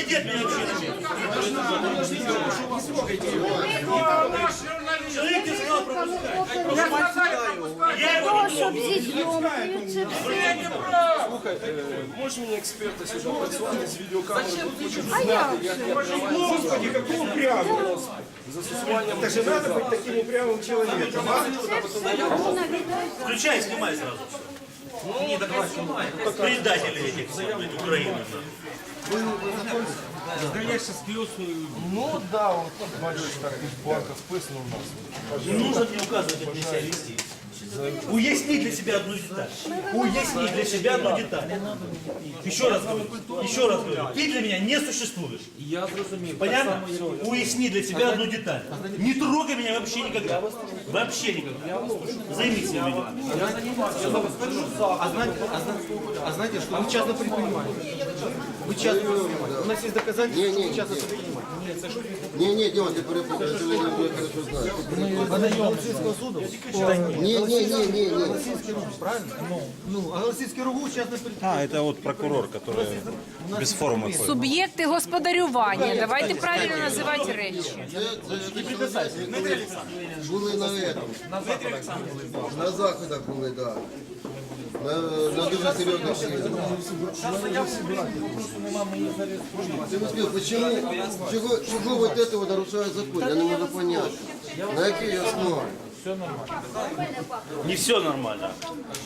Отойди от меня вообще. Человек тебе сказал пропускать. Я его Того, щоб зі зйомкою це все. Слухай, е, можеш мені експерта сюди працювати з відеокамери? Тут хочу А як же? Господи, какой упрямый. застосуванням. Это же надо быть таким упрямым человеком, а? Це все можна віддати. Включай, снимай сразу. Не, давай снимай. Предатели этих Блядь, Украины. Ну да, от бачиш, так і в банках вписано у нас. Не нужно мне указывать, себя вести. Уясни для себя одну деталь. Уясни для себя одну деталь. Еще раз говорю, еще раз говорю, ты для меня не существуешь. Я зрозумів. Понятно? Уясни для себя одну деталь. Не трогай меня вообще никогда. Вообще никогда. Займись своими делами. А знаете, а знаете, а знаете, что вы часто предприниматель? Вы часто предприниматель. У нас есть доказательства, что вы часто предприниматель. Не, не, Дима, ты перепутал, я не хорошо знаю. Голосівського суду? Не, не, не, не, не. Голосівський рух, правильно? Ну, а Голосівський ругу частно А, это вот прокурор, который без формы ходит. Суб'єкти господарювання. Давайте правильно називати речі. Це, це, були на этом. На заходах були, да. На, на дуже серйозних силах. Тимофей, почему, чего, чего вот это вот нарушает закон? Я не могу понять. На якій основі? Не все нормально.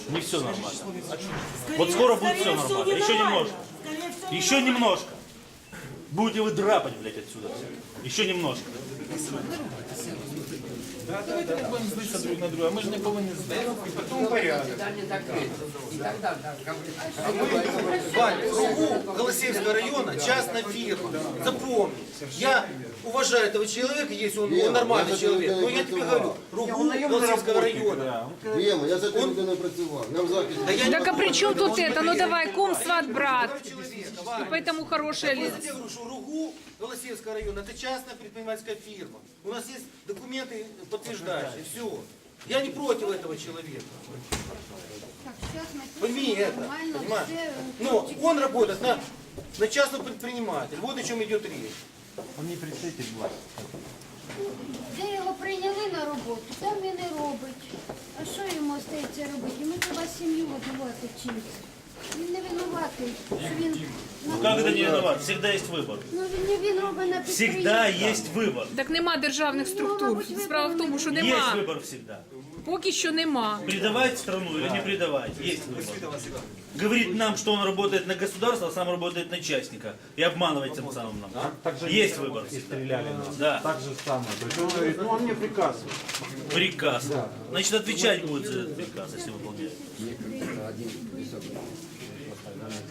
Не все нормально. Вот скоро будет все нормально. Еще немножко. Еще немножко. Будете вы драпать, блядь, отсюда. Еще немножко. Давайте не будемо злитися друг на друга. Ми ж не повинні злитися. Вань, РУГУ Голосеевского района частная фирма. Запомни. Я уважаю этого человека, если он, он нормальный человек. Но я тебе говорю, РУГУ Голосеевского района. Діма, я за цю людину працював. Я в захисті. Да я не Так а при чем тут это? Ну давай, кум, сват, брат. человека, И Вань. поэтому хорошее Я лицо. тебе говорю, что РУГУ Голосеевского района это частная предпринимательская фирма. У нас есть документы подтверждающие. Все. Я не против этого человека. Так, зараз ми Пойми тут это, нормально понимаешь? все. Но он работает на, на частного предпринимателя. Вот о чем идет речь. Де його прийняли на роботу, там він і робить. А що йому остається робити? Йому треба сім'ю годувати чимось. Він не винуватий, що він Ну как это не виноват? Всегда есть выбор. ну він не він робить на Всегда підприємстві. есть выбор. Так нема державних структур. Справа в тому, що Есть нема. выбор всегда. Поки що нема. Предавать страну или не предавать. Есть выбор. Говорит нам, что он работает на государство, а сам работает на частника. И обманывает тем самым нам. Есть выбор. всегда. Да. Так же самое. То есть он говорит, ну он мне приказ. Приказ. Значит, отвечать будет за этот приказ, если выполняет.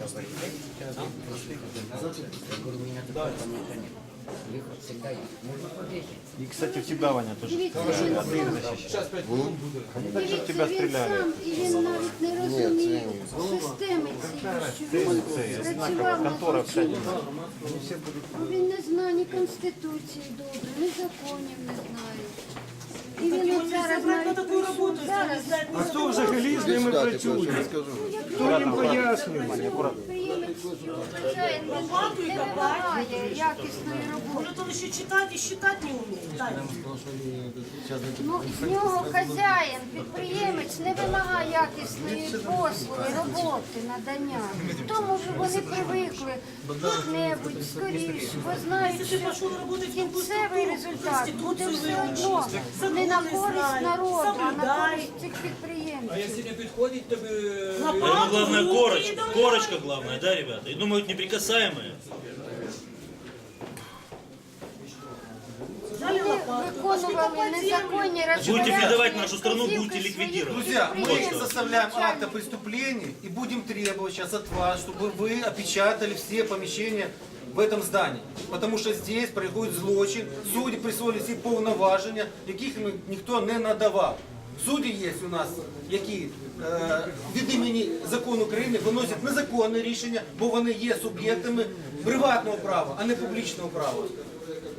Każdego. Każdego. Każdego. Każdego. Każdego. Każdego. Każdego. Każdego. И, кстати, в тебя, Ваня, тоже. Дивіться, він сам, дивіться, тебе він стріляли. сам, і він навіть не розуміє системи цієї, що він працював на контора вся Він не знає ні Конституції добре, ні законів не знає. І він от зараз навіть прийшов, зараз А хто взагалі з ними працює? Хто їм пояснює? Підприємець, і вимагає якісної роботи. Он що читати і считать не вміє. Ну, з нього хазяїн, підприємець якісної послуги, роботи, надання. Тому що вони привикли як-небудь скоріше, бо знають, що кінцевий результат буде все одно не на користь народу, а на користь цих підприємців. Якщо не підходить, тобі Поэтому главное корочка. Корочка главная, да, ребята? И думают, неприкасаемые. Вони виконували незаконні Будете предавать розпорядження нашу страну, вказівки будете своїх ликвидировать. Друзья, мы підприємств. составляем акт о преступлении и будем требовать сейчас от вас, чтобы вы опечатали все помещения в этом здании. Потому что здесь происходит злочин, судді присвоїли всі повноваження, яких їм ніхто не надавав. Судді є у нас, які е, від імені закону України виносять незаконне рішення, бо вони є суб'єктами приватного права, а не публічного права.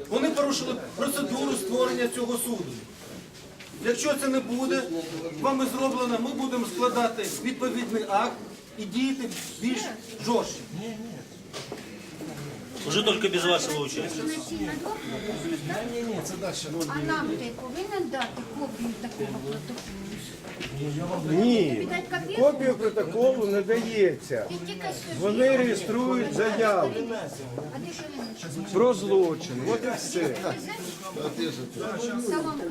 Вони порушили процедуру створення цього суду. Якщо це не буде вами зроблено, ми будемо складати відповідний акт і діяти більш жорстче. Уже только без вашего участия. А нам ти повинен дати копію такого протоколу? Ні. Копію? Протоколу не дається. Тільки. Вони реєструють заяву про злочин. От і все. Салон?